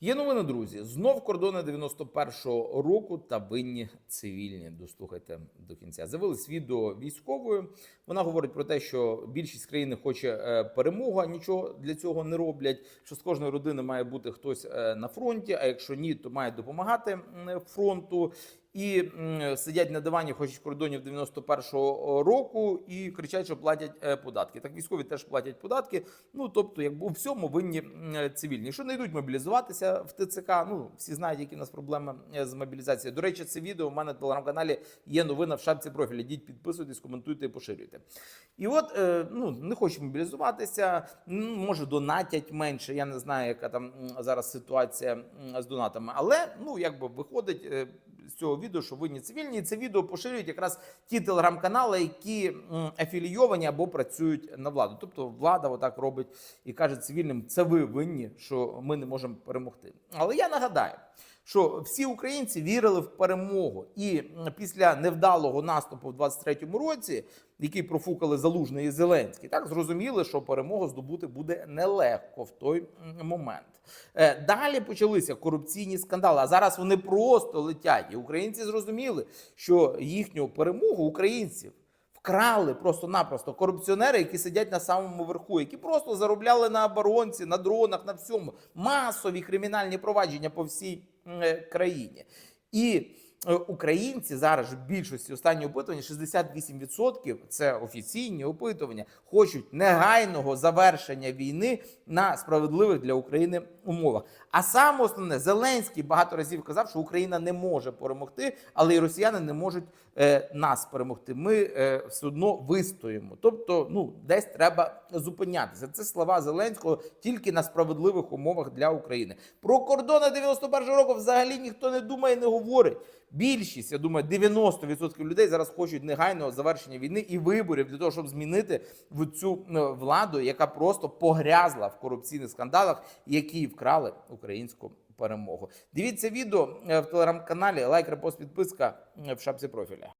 Є новини, друзі. Знов кордони 91-го року та винні цивільні. Дослухайте до кінця. З'явилось відео військовою. Вона говорить про те, що більшість країни хоче е, перемогу, а нічого для цього не роблять. Що з кожної родини має бути хтось е, на фронті. А якщо ні, то має допомагати м, фронту. І сидять на дивані, хочуть кордонів 91-го року, і кричать, що платять е, податки. Так військові теж платять податки. Ну тобто, якби у всьому винні е, цивільні, що не йдуть мобілізуватися в ТЦК. Ну всі знають, які в нас проблеми е, з мобілізацією. До речі, це відео у мене на телеграм-каналі є новина в шапці профіля. Йдіть, підписуйтесь, коментуйте і поширюйте. І от е, ну не хочуть мобілізуватися, може донатять менше. Я не знаю, яка там зараз ситуація з донатами, але ну якби виходить. З цього відео, що винні цивільні, і це відео поширюють якраз ті телеграм-канали, які афілійовані або працюють на владу. Тобто влада отак робить і каже цивільним: це ви винні, що ми не можемо перемогти. Але я нагадаю. Що всі українці вірили в перемогу, і після невдалого наступу в 23-му році, який профукали Залужний Зеленський, так зрозуміли, що перемогу здобути буде нелегко в той момент. Е, Далі почалися корупційні скандали. А зараз вони просто летять. І українці зрозуміли, що їхню перемогу українців вкрали просто-напросто корупціонери, які сидять на самому верху, які просто заробляли на оборонці, на дронах, на всьому. Масові кримінальні провадження по всій країні. І е, українці зараз в більшості останні опитування 68% це офіційні опитування, хочуть негайного завершення війни на справедливих для України умовах. А саме основне, Зеленський багато разів казав, що Україна не може перемогти, але і росіяни не можуть е, нас перемогти. Ми е, все одно вистоїмо. Тобто, ну десь треба зупинятися. Це слова Зеленського тільки на справедливих умовах для України. Про кордони 91-го року взагалі ніхто не думає, не говорить. Більшість, я думаю, 90% людей зараз хочуть негайного завершення війни і виборів для того, щоб змінити в цю е, владу, яка просто погрязла в корупційних скандалах, які вкрали українську перемогу. Дивіться відео е, в телеграм-каналі, лайк, репост, підписка е, в шапці профіля.